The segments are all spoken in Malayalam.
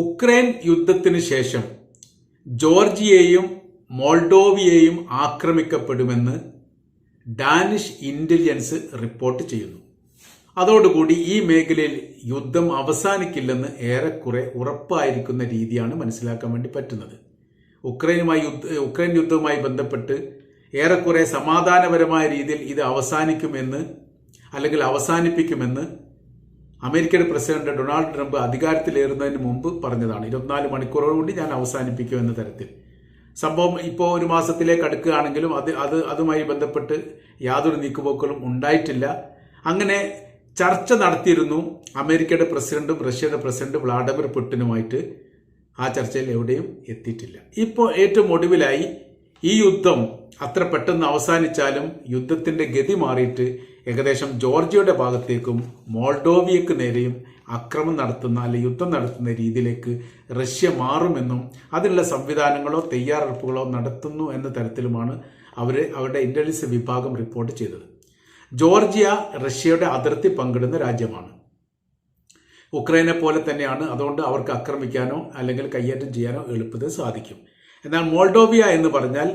ഉക്രൈൻ യുദ്ധത്തിന് ശേഷം ജോർജിയയും മോൾഡോവിയയും ആക്രമിക്കപ്പെടുമെന്ന് ഡാനിഷ് ഇന്റലിജൻസ് റിപ്പോർട്ട് ചെയ്യുന്നു. അതോടുകൂടി ഈ മേഖലയിൽ യുദ്ധം അവസാനിക്കില്ലെന്ന് ഏറെക്കുറെ ഉറപ്പായിരിക്കുന്ന രീതിയാണ് മനസ്സിലാക്കാൻ വേണ്ടി പറ്റുന്നത്. ഉക്രൈനുമായി യുദ്ധ ഉക്രൈൻ യുദ്ധവുമായി ബന്ധപ്പെട്ട് ഏറെക്കുറെ സമാധാനപരമായ രീതിയിൽ ഇത് അവസാനിക്കുമെന്ന് അല്ലെങ്കിൽ അവസാനിപ്പിക്കുമെന്ന് അമേരിക്കയുടെ പ്രസിഡന്റ് ഡൊണാൾഡ് ട്രംപ് അധികാരത്തിലേറുന്നതിന് മുമ്പ് പറഞ്ഞതാണ് ഇരുപത്തിനാല് മണിക്കൂറോടുകൂടി ഞാൻ അവസാനിപ്പിക്കും എന്ന തരത്തിൽ. സംഭവം ഇപ്പോൾ ഒരു മാസത്തിലേക്ക് അടുക്കുകയാണെങ്കിലും അത് അത് അതുമായി ബന്ധപ്പെട്ട് യാതൊരു നീക്കുപോക്കുകളും ഉണ്ടായിട്ടില്ല. അങ്ങനെ ചർച്ച നടത്തിയിരുന്നു അമേരിക്കയുടെ പ്രസിഡന്റും റഷ്യയുടെ പ്രസിഡന്റ് വ്ളാഡിമിർ പുട്ടിനുമായിട്ട്. ആ ചർച്ചയിൽ എവിടെയും എത്തിയിട്ടില്ല. ഇപ്പോൾ ഏറ്റവും ഒടുവിലായി ഈ യുദ്ധം അത്ര പെട്ടെന്ന് അവസാനിച്ചാലും യുദ്ധത്തിന്റെ ഗതി മാറിയിട്ട് ഏകദേശം ജോർജിയയുടെ ഭാഗത്തേക്കും മോൾഡോവിയക്ക് നേരെയും അക്രമം നടത്തുന്ന അല്ലെ യുദ്ധം നടത്തുന്ന രീതിയിലേക്ക് റഷ്യ മാറുമെന്നും അതിനുള്ള സംവിധാനങ്ങളോ തയ്യാറെടുപ്പുകളോ നടത്തുന്നു എന്ന തരത്തിലുമാണ് അവർ അവരുടെ ഇന്റലിജൻസ് വിഭാഗം റിപ്പോർട്ട് ചെയ്തത്. ജോർജിയ റഷ്യയുടെ അതിർത്തി പങ്കിടുന്ന രാജ്യമാണ്. ഉക്രൈനെ പോലെ തന്നെയാണ്. അതുകൊണ്ട് അവർക്ക് ആക്രമിക്കാനോ അല്ലെങ്കിൽ കയ്യേറ്റം ചെയ്യാനോ എളുപ്പത്തിൽ സാധിക്കും. എന്നാൽ മോൾഡോവിയ എന്ന് പറഞ്ഞാൽ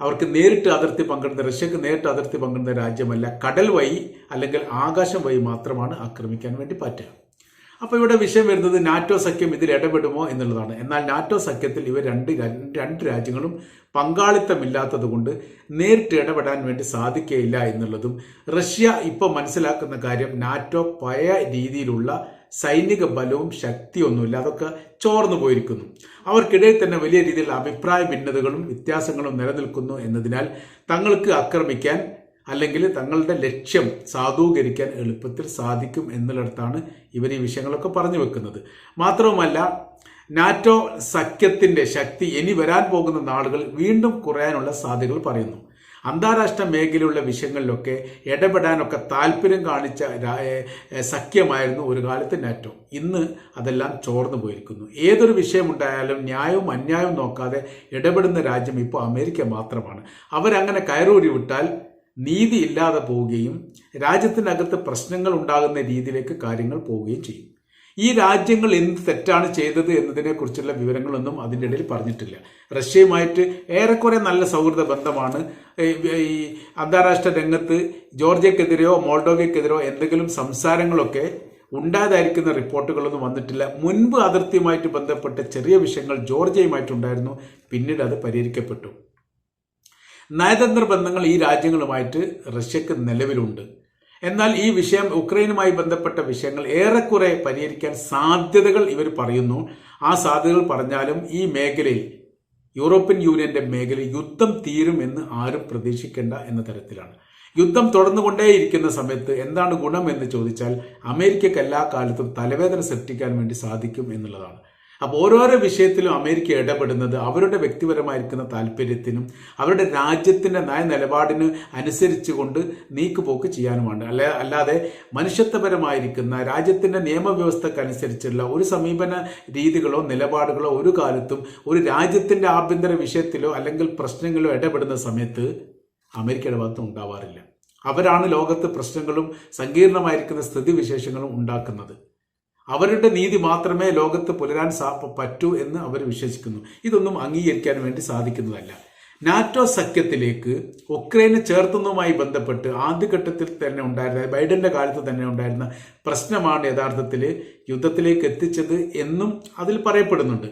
അവർക്ക് നേരിട്ട് അതിർത്തി പങ്കിടുന്ന റഷ്യക്ക് നേരിട്ട് അതിർത്തി പങ്കിടുന്ന രാജ്യമല്ല. കടൽ വഴി അല്ലെങ്കിൽ ആകാശം വഴി മാത്രമാണ് ആക്രമിക്കാൻ വേണ്ടി പറ്റുക. അപ്പോൾ ഇവിടെ വിഷയം വരുന്നത് നാറ്റോ സഖ്യം ഇതിൽ ഇടപെടുമോ എന്നുള്ളതാണ്. എന്നാൽ നാറ്റോ സഖ്യത്തിൽ ഇവർ രണ്ട് രണ്ട് രാജ്യങ്ങളും പങ്കാളിത്തമില്ലാത്തത് കൊണ്ട് നേരിട്ട് ഇടപെടാൻ വേണ്ടി സാധിക്കുകയില്ല എന്നുള്ളതും റഷ്യ ഇപ്പോൾ മനസ്സിലാക്കുന്ന കാര്യം നാറ്റോ പഴയ രീതിയിലുള്ള സൈനിക ബലവും ശക്തിയൊന്നുമില്ല. അതൊക്കെ ചോർന്നു പോയിരിക്കുന്നു. അവർക്കിടയിൽ തന്നെ വലിയ രീതിയിൽ അഭിപ്രായ ഭിന്നതകളും വ്യത്യാസങ്ങളും നിലനിൽക്കുന്നു എന്നതിനാൽ തങ്ങൾക്ക് ആക്രമിക്കാൻ അല്ലെങ്കിൽ തങ്ങളുടെ ലക്ഷ്യം സാധൂകരിക്കാൻ എളുപ്പത്തിൽ സാധിക്കും എന്നുള്ളിടത്താണ് ഇവർ ഈ വിഷയങ്ങളൊക്കെ പറഞ്ഞു വെക്കുന്നത്. മാത്രവുമല്ല നാറ്റോ സഖ്യത്തിന്റെ ശക്തി ഇനി വരാൻ പോകുന്ന നാളുകൾ വീണ്ടും കുറയാനുള്ള സാധ്യതകൾ പറയുന്നു. അന്താരാഷ്ട്ര മേഖലയിലുള്ള വിഷയങ്ങളിലൊക്കെ ഇടപെടാനൊക്കെ താല്പര്യം കാണിച്ച സഖ്യമായിരുന്നു ഒരു കാലത്ത് നാറ്റോ. ഇന്ന് അതെല്ലാം ചോർന്നു പോയിരിക്കുന്നു. ഏതൊരു വിഷയമുണ്ടായാലും ന്യായവും അന്യായവും നോക്കാതെ ഇടപെടുന്ന രാജ്യം ഇപ്പോൾ അമേരിക്ക മാത്രമാണ്. അവരങ്ങനെ കയറൂരി വിട്ടാൽ നീതി ഇല്ലാതെ പോവുകയും രാജ്യത്തിനകത്ത് പ്രശ്നങ്ങൾ ഉണ്ടാകുന്ന രീതിയിലേക്ക് കാര്യങ്ങൾ പോവുകയും ചെയ്യും. ഈ രാജ്യങ്ങൾ എന്ത് തെറ്റാണ് ചെയ്തത് എന്നതിനെക്കുറിച്ചുള്ള വിവരങ്ങളൊന്നും അതിന്റെ ഇടയിൽ പറഞ്ഞിട്ടില്ല. റഷ്യയുമായിട്ട് ഏറെക്കുറെ നല്ല സൗഹൃദ ബന്ധമാണ്. ഈ അന്താരാഷ്ട്ര രംഗത്ത് ജോർജിയക്കെതിരെയോ മോൾഡോവയ്ക്കെതിരെയോ എന്തെങ്കിലും സംസാരങ്ങളൊക്കെ ഉണ്ടായതായിരിക്കുന്ന റിപ്പോർട്ടുകളൊന്നും വന്നിട്ടില്ല. മുൻപ് അതിർത്തിയുമായിട്ട് ബന്ധപ്പെട്ട ചെറിയ വിഷയങ്ങൾ ജോർജിയയുമായിട്ടുണ്ടായിരുന്നു പിന്നീട് അത് പരിഹരിക്കപ്പെട്ടു. നയതന്ത്ര ബന്ധങ്ങൾ ഈ രാജ്യങ്ങളുമായിട്ട് റഷ്യക്ക് നിലവിലുണ്ട്. എന്നാൽ ഈ വിഷയം ഉക്രൈനുമായി ബന്ധപ്പെട്ട വിഷയങ്ങൾ ഏറെക്കുറെ പരിഹരിക്കാൻ സാധ്യതകൾ ഇവർ പറയുന്നു. ആ സാധ്യതകൾ പറഞ്ഞാലും ഈ മേഖലയിൽ യൂറോപ്യൻ യൂണിയന്റെ മേഖലയിൽ യുദ്ധം തീരും എന്ന് ആരും പ്രതീക്ഷിക്കേണ്ട എന്ന തരത്തിലാണ്. യുദ്ധം തുടർന്നുകൊണ്ടേയിരിക്കുന്ന സമയത്ത് എന്താണ് ഗുണം എന്ന് ചോദിച്ചാൽ അമേരിക്കക്ക് എല്ലാ കാലത്തും തലവേദന സൃഷ്ടിക്കാൻ വേണ്ടി സാധിക്കും എന്നുള്ളതാണ്. അപ്പോൾ ഓരോരോ വിഷയത്തിലും അമേരിക്ക ഇടപെടുന്നത് അവരുടെ വ്യക്തിപരമായിരിക്കുന്ന താല്പര്യത്തിനും അവരുടെ രാജ്യത്തിന്റെ നയ നിലപാടിന് അനുസരിച്ചുകൊണ്ട് നീക്കുപോക്ക് ചെയ്യാനുമാണ്. അല്ല അല്ലാതെ മനുഷ്യത്വപരമായിരിക്കുന്ന രാജ്യത്തിന്റെ നിയമവ്യവസ്ഥക്കനുസരിച്ചുള്ള ഒരു സമീപന രീതികളോ നിലപാടുകളോ ഒരു കാലത്തും ഒരു രാജ്യത്തിന്റെ ആഭ്യന്തര വിഷയത്തിലോ അല്ലെങ്കിൽ പ്രശ്നങ്ങളോ ഇടപെടുന്ന സമയത്ത് അമേരിക്കയുടെ ഭാഗത്തും ഉണ്ടാവാറില്ല. അവരാണ് ലോകത്ത് പ്രശ്നങ്ങളും സങ്കീർണമായിരിക്കുന്ന സ്ഥിതിവിശേഷങ്ങളും ഉണ്ടാക്കുന്നത്. അവരുടെ നീതി മാത്രമേ ലോകത്ത് പുലരാൻ പറ്റൂ എന്ന് അവർ വിശ്വസിക്കുന്നു. ഇതൊന്നും അംഗീകരിക്കാൻ വേണ്ടി സാധിക്കുന്നതല്ല. നാറ്റോ സഖ്യത്തിലേക്ക് ഉക്രൈനെ ചേർത്തുന്നതുമായി ബന്ധപ്പെട്ട് ആദ്യഘട്ടത്തിൽ തന്നെ ഉണ്ടായിരുന്ന ബൈഡന്റെ കാലത്ത് തന്നെ ഉണ്ടായിരുന്ന പ്രശ്നമാണ് യഥാർത്ഥത്തിൽ യുദ്ധത്തിലേക്ക് എത്തിച്ചത് എന്നും അതിൽ പറയപ്പെടുന്നുണ്ട്.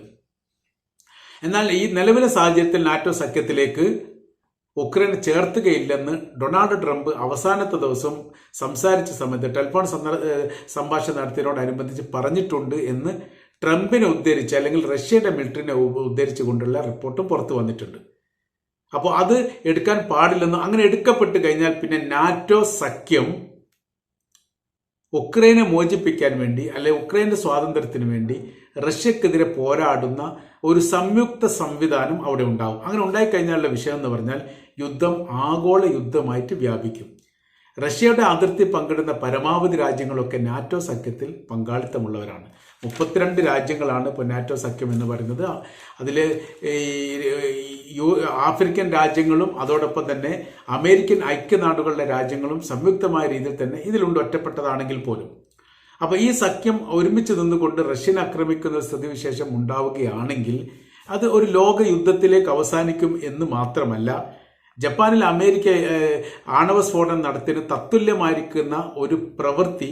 എന്നാൽ ഈ നിലവിലെ സാഹചര്യത്തിൽ നാറ്റോ സഖ്യത്തിലേക്ക് ഉക്രൈൻ ചേർത്തുകയില്ലെന്ന് ഡൊണാൾഡ് ട്രംപ് അവസാനത്തെ ദിവസം സംസാരിച്ച സമയത്ത് ടെലിഫോൺ സംഭാഷണം നടത്തിയതിനോടനുബന്ധിച്ച് പറഞ്ഞിട്ടുണ്ട് എന്ന് ട്രംപിനെ ഉദ്ധരിച്ച് അല്ലെങ്കിൽ റഷ്യയുടെ മിലിറ്ററിനെ ഉദ്ധരിച്ചുകൊണ്ടുള്ള റിപ്പോർട്ട് പുറത്തു വന്നിട്ടുണ്ട്. അപ്പോൾ അത് എടുക്കാൻ പാടില്ലെന്നും അങ്ങനെ എടുക്കപ്പെട്ട് കഴിഞ്ഞാൽ പിന്നെ നാറ്റോ സഖ്യം ഉക്രൈനെ മോചിപ്പിക്കാൻ വേണ്ടി അല്ലെ ഉക്രൈന്റെ സ്വാതന്ത്ര്യത്തിന് വേണ്ടി റഷ്യക്കെതിരെ പോരാടുന്ന ഒരു സംയുക്ത സംവിധാനം അവിടെ ഉണ്ടാവും. അങ്ങനെ ഉണ്ടായിക്കഴിഞ്ഞാലുള്ള വിഷയം എന്ന് പറഞ്ഞാൽ യുദ്ധം ആഗോള യുദ്ധമായിട്ട് വ്യാപിക്കും. റഷ്യയുടെ അതിർത്തി പങ്കിടുന്ന പരമാവധി രാജ്യങ്ങളൊക്കെ നാറ്റോ സഖ്യത്തിൽ പങ്കാളിത്തമുള്ളവരാണ്. മുപ്പത്തിരണ്ട് രാജ്യങ്ങളാണ് ഇപ്പോൾ നാറ്റോ സഖ്യം എന്ന് പറയുന്നത്. അതിൽ ആഫ്രിക്കൻ രാജ്യങ്ങളും അതോടൊപ്പം തന്നെ അമേരിക്കൻ ഐക്യനാടുകളുടെ രാജ്യങ്ങളും സംയുക്തമായ രീതിയിൽ തന്നെ ഇതിലുണ്ട് ഒറ്റപ്പെട്ടതാണെങ്കിൽ പോലും. അപ്പോൾ ഈ സഖ്യം ഒരുമിച്ച് നിന്നുകൊണ്ട് റഷ്യൻ ആക്രമിക്കുന്ന സ്ഥിതിവിശേഷം ഉണ്ടാവുകയാണെങ്കിൽ അത് ഒരു ലോക യുദ്ധത്തിലേക്ക് അവസാനിക്കും എന്ന് മാത്രമല്ല ജപ്പാനിൽ അമേരിക്ക ആണവ സ്ഫോടനം നടത്തിന് തത്തുല്യമായിരിക്കുന്ന ഒരു പ്രവൃത്തി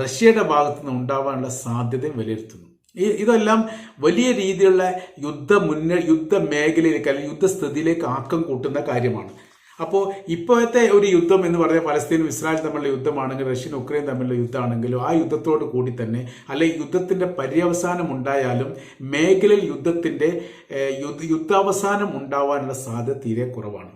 റഷ്യയുടെ ഭാഗത്തു നിന്ന് ഉണ്ടാവാനുള്ള സാധ്യതയും വിലയിരുത്തുന്നു. ഈ ഇതെല്ലാം വലിയ രീതിയിലുള്ള യുദ്ധ മുന്ന യുദ്ധ മേഖലയിലേക്ക് അല്ലെങ്കിൽ യുദ്ധസ്ഥിതിയിലേക്ക് ആക്കം കൂട്ടുന്ന കാര്യമാണ്. അപ്പോൾ ഇപ്പോഴത്തെ ഒരു യുദ്ധം എന്ന് പറഞ്ഞാൽ പലസ്തീനും ഇസ്രായേൽ തമ്മിലുള്ള യുദ്ധമാണെങ്കിലും റഷ്യൻ ഉക്രൈൻ തമ്മിലുള്ള യുദ്ധമാണെങ്കിലും ആ യുദ്ധത്തോട് കൂടി തന്നെ അല്ലെങ്കിൽ യുദ്ധത്തിന്റെ പര്യവസാനം ഉണ്ടായാലും മേഖലയിൽ യുദ്ധത്തിന്റെ യുദ്ധ യുദ്ധാവസാനം ഉണ്ടാവാനുള്ള സാധ്യത തീരെ കുറവാണ്.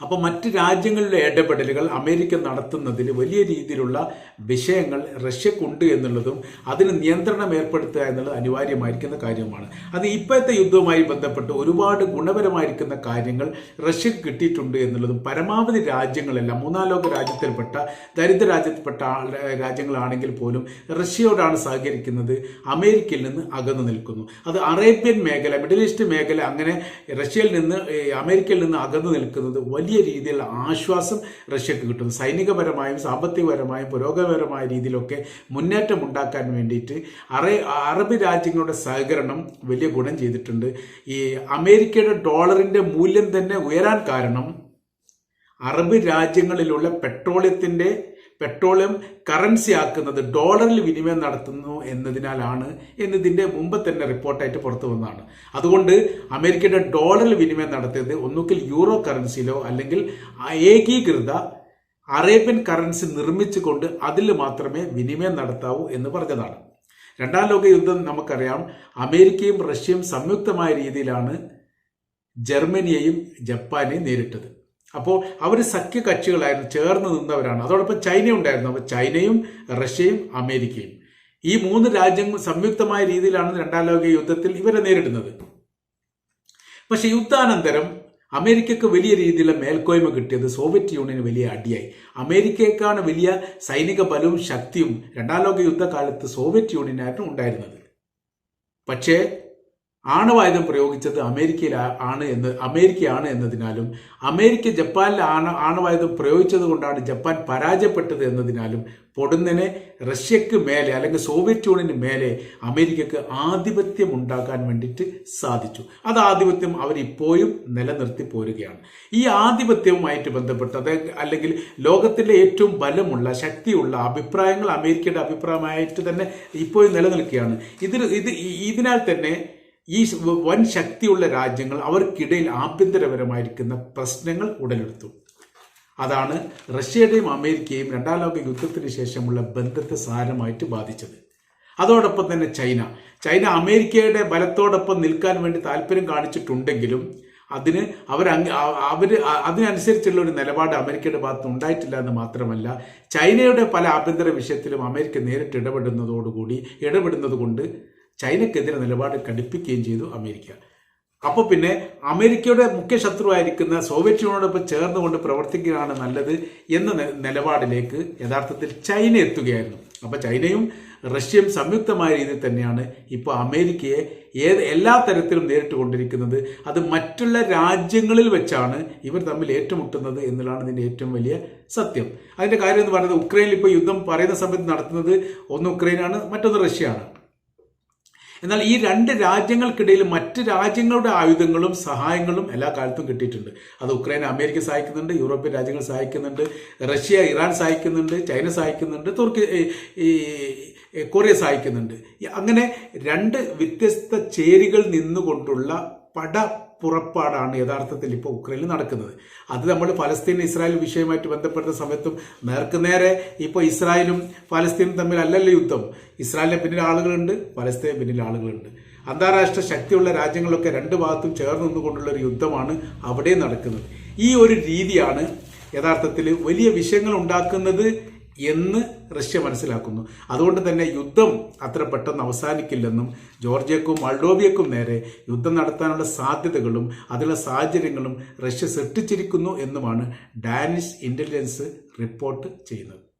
അപ്പോൾ മറ്റ് രാജ്യങ്ങളിലെ ഇടപെടലുകൾ അമേരിക്ക നടത്തുന്നതിൽ വലിയ രീതിയിലുള്ള വിഷയങ്ങൾ റഷ്യക്കുണ്ട് എന്നുള്ളതും അതിന് നിയന്ത്രണം ഏർപ്പെടുത്തുക എന്നുള്ളത് അനിവാര്യമായിരിക്കുന്ന കാര്യമാണ് അത് ഇപ്പോഴത്തെ യുദ്ധവുമായി ബന്ധപ്പെട്ട് ഒരുപാട് ഗുണപരമായിരിക്കുന്ന കാര്യങ്ങൾ റഷ്യക്ക് കിട്ടിയിട്ടുണ്ട് എന്നുള്ളതും പരമാവധി രാജ്യങ്ങളെല്ലാം മൂന്നാം ലോക രാജ്യത്തിൽപ്പെട്ട ദരിദ്ര രാജ്യത്തിൽപ്പെട്ട രാജ്യങ്ങളാണെങ്കിൽ പോലും റഷ്യയോടാണ് സഹകരിക്കുന്നത് അമേരിക്കയിൽ നിന്ന് അകന്നു നിൽക്കുന്നു. അത് അറേബ്യൻ മേഖല മിഡിൽ ഈസ്റ്റ് മേഖല അങ്ങനെ റഷ്യയിൽ നിന്ന് അമേരിക്കയിൽ നിന്ന് അകന്നു നിൽക്കുന്നത് രീതിയിലുള്ള ആശ്വാസം റഷ്യക്ക് കിട്ടുന്നു. സൈനികപരമായും സാമ്പത്തികപരമായും പുരോഗമനപരമായ രീതിയിലൊക്കെ മുന്നേറ്റം ഉണ്ടാക്കാൻ വേണ്ടിയിട്ട് അറേ അറബ് രാജ്യങ്ങളുടെ സഹകരണം വലിയ ഗുണം ചെയ്തിട്ടുണ്ട്. ഈ അമേരിക്കയുടെ ഡോളറിന്റെ മൂല്യം തന്നെ ഉയരാൻ കാരണം അറബ് രാജ്യങ്ങളിലുള്ള പെട്രോളിയത്തിന്റെ പെട്രോളിയം കറൻസി ആക്കുന്നത് ഡോളറിൽ വിനിമയം നടത്തുന്നു എന്നതിനാലാണ് എന്നതിന്റെ മുമ്പ് തന്നെ റിപ്പോർട്ടായിട്ട് പുറത്തു വന്നതാണ്. അതുകൊണ്ട് അമേരിക്കയുടെ ഡോളറിൽ വിനിമയം നടത്തിയത് ഒന്നുകിൽ യൂറോ കറൻസിയിലോ അല്ലെങ്കിൽ ഏകീകൃത അറേബ്യൻ കറൻസി നിർമ്മിച്ചുകൊണ്ട് അതിൽ മാത്രമേ വിനിമയം നടത്താവൂ എന്ന് പറഞ്ഞതാണ്. രണ്ടാം ലോക യുദ്ധം നമുക്കറിയാം. അമേരിക്കയും റഷ്യയും സംയുക്തമായ രീതിയിലാണ് ജർമ്മനിയെയും ജപ്പാനെയും നേരിട്ടത്. അപ്പോൾ അവർ സഖ്യ കക്ഷികളായിരുന്നു ചേർന്ന് നിന്നവരാണ്. അതോടൊപ്പം ചൈന ഉണ്ടായിരുന്നു അപ്പോൾ ചൈനയും റഷ്യയും അമേരിക്കയും. ഈ മൂന്ന് രാജ്യങ്ങൾ സംയുക്തമായ രീതിയിലാണ് രണ്ടാം ലോക യുദ്ധത്തിൽ ഇവരെ നേരിടുന്നത്. പക്ഷെ യുദ്ധാനന്തരം അമേരിക്കക്ക് വലിയ രീതിയിലുള്ള മേൽക്കോയ്മ കിട്ടിയത് സോവിയറ്റ് യൂണിയന് വലിയ അടിയായി. അമേരിക്കയെക്കാണ് വലിയ സൈനിക ബലവും ശക്തിയും രണ്ടാം ലോക യുദ്ധകാലത്ത് സോവിയറ്റ് യൂണിയനായിരുന്നു ഉണ്ടായിരുന്നത്. പക്ഷേ ആണവായുധം പ്രയോഗിച്ചത് അമേരിക്കയിൽ ആണ് എന്ന് അമേരിക്കയാണ് എന്നതിനാലും അമേരിക്ക ജപ്പാനിൽ ആണ ആണവായുധം പ്രയോഗിച്ചത് കൊണ്ടാണ് ജപ്പാൻ പരാജയപ്പെട്ടത് എന്നതിനാലും പൊടുന്നനെ റഷ്യക്ക് മേലെ അല്ലെങ്കിൽ സോവിയറ്റ് യൂണിയന് മേലെ അമേരിക്കക്ക് ആധിപത്യം ഉണ്ടാക്കാൻ വേണ്ടിയിട്ട് സാധിച്ചു. അത് ആധിപത്യം അവരിപ്പോഴും നിലനിർത്തി പോരുകയാണ്. ഈ ആധിപത്യവുമായിട്ട് ബന്ധപ്പെട്ട് അത് അല്ലെങ്കിൽ ലോകത്തിലെ ഏറ്റവും ബലമുള്ള ശക്തിയുള്ള അഭിപ്രായങ്ങൾ അമേരിക്കയുടെ അഭിപ്രായമായിട്ട് തന്നെ ഇപ്പോഴും നിലനിൽക്കുകയാണ്. ഇതിൽ ഇത് ഇതിനാൽ തന്നെ ഈ വൻ ശക്തിയുള്ള രാജ്യങ്ങൾ അവർക്കിടയിൽ ആഭ്യന്തരപരമായിരിക്കുന്ന പ്രശ്നങ്ങൾ ഉടലെടുത്തു. അതാണ് റഷ്യയുടെയും അമേരിക്കയും രണ്ടാം ലോക യുദ്ധത്തിന് ശേഷമുള്ള ബന്ധത്തെ സാരമായിട്ട് ബാധിച്ചത്. അതോടൊപ്പം തന്നെ ചൈന. ചൈന അമേരിക്കയുടെ ബലത്തോടൊപ്പം നിൽക്കാൻ വേണ്ടി താല്പര്യം കാണിച്ചിട്ടുണ്ടെങ്കിലും അതിന് അവർ അവർ അതിനനുസരിച്ചുള്ള ഒരു നിലപാട് അമേരിക്കയുടെ ഭാഗത്ത് ഉണ്ടായിട്ടില്ല എന്ന് മാത്രമല്ല ചൈനയുടെ പല ആഭ്യന്തര വിഷയത്തിലും അമേരിക്ക നേരിട്ട് ഇടപെടുന്നതോടുകൂടി ഇടപെടുന്നത് കൊണ്ട് ചൈനക്കെതിരെ നിലപാട് കടുപ്പിക്കുകയും ചെയ്തു അമേരിക്ക. അപ്പോൾ പിന്നെ അമേരിക്കയുടെ മുഖ്യ ശത്രുവായിരിക്കുന്ന സോവിയറ്റ് യൂണിയനോടൊപ്പം ചേർന്നുകൊണ്ട് പ്രവർത്തിക്കുകയാണ് നല്ലത് എന്ന നിലപാടിലേക്ക് യഥാർത്ഥത്തിൽ ചൈന എത്തുകയായിരുന്നു. അപ്പോൾ ചൈനയും റഷ്യയും സംയുക്തമായ രീതിയിൽ തന്നെയാണ് ഇപ്പോൾ അമേരിക്കയെ ഏത് എല്ലാ തരത്തിലും നേരിട്ട് കൊണ്ടിരിക്കുന്നത് അത് മറ്റുള്ള രാജ്യങ്ങളിൽ വെച്ചാണ് ഇവർ തമ്മിൽ ഏറ്റുമുട്ടുന്നത് എന്നുള്ളതാണ് ഇതിന്റെ ഏറ്റവും വലിയ സത്യം. അതിന്റെ കാര്യം എന്ന് പറയുന്നത് ഉക്രൈനിൽ ഇപ്പോൾ യുദ്ധം പറയുന്ന സമയത്ത് നടത്തുന്നത് ഒന്ന് ഉക്രൈനാണ് മറ്റൊന്ന് റഷ്യയാണ്. എന്നാൽ ഈ രണ്ട് രാജ്യങ്ങൾക്കിടയിൽ മറ്റ് രാജ്യങ്ങളുടെ ആയുധങ്ങളും സഹായങ്ങളും എല്ലാ കാലത്തും കിട്ടിയിട്ടുണ്ട്. അത് ഉക്രൈൻ അമേരിക്ക സഹായിക്കുന്നുണ്ട് യൂറോപ്യൻ രാജ്യങ്ങൾ സഹായിക്കുന്നുണ്ട് റഷ്യ ഇറാൻ സഹായിക്കുന്നുണ്ട് ചൈന സഹായിക്കുന്നുണ്ട് തുർക്കി ഈ- കൊറിയ സഹായിക്കുന്നുണ്ട്. അങ്ങനെ രണ്ട് വ്യത്യസ്ത ചേരികൾ നിന്നുകൊണ്ടുള്ള പട പുറപ്പാടാണ് യഥാർത്ഥത്തിൽ ഇപ്പോൾ ഉക്രൈനിൽ നടക്കുന്നത്. അത് നമ്മൾ ഫലസ്തീൻ ഇസ്രായേൽ വിഷയമായിട്ട് ബന്ധപ്പെടുന്ന സമയത്തും നേർക്കുനേരെ ഇപ്പോൾ ഇസ്രായേലും ഫലസ്തീനും തമ്മിൽ അല്ലല്ല യുദ്ധം. ഇസ്രായേലിന് പിന്നിൽ ആളുകളുണ്ട് ഫലസ്തീന് പിന്നിൽ ആളുകളുണ്ട്. അന്താരാഷ്ട്ര ശക്തിയുള്ള രാജ്യങ്ങളൊക്കെ രണ്ട് ഭാഗത്തും ചേർന്ന് നിന്നുകൊണ്ടുള്ള ഒരു യുദ്ധമാണ് അവിടെ നടക്കുന്നത്. ഈ ഒരു രീതിയാണ് യഥാർത്ഥത്തിൽ വലിയ വിഷയങ്ങൾ ഉണ്ടാക്കുന്നത് എന്ന് റഷ്യ മനസ്സിലാക്കുന്നു. അതുകൊണ്ട് തന്നെ യുദ്ധം അത്ര പെട്ടെന്ന് അവസാനിക്കില്ലെന്നും ജോർജിയക്കും മൾഡോവിയക്കും നേരെ യുദ്ധം നടത്താനുള്ള സാധ്യതകളും അതിനുള്ള സാഹചര്യങ്ങളും റഷ്യ സൃഷ്ടിച്ചിരിക്കുന്നു എന്നുമാണ് ഡാനിഷ് ഇന്റലിജൻസ് റിപ്പോർട്ട് ചെയ്യുന്നത്.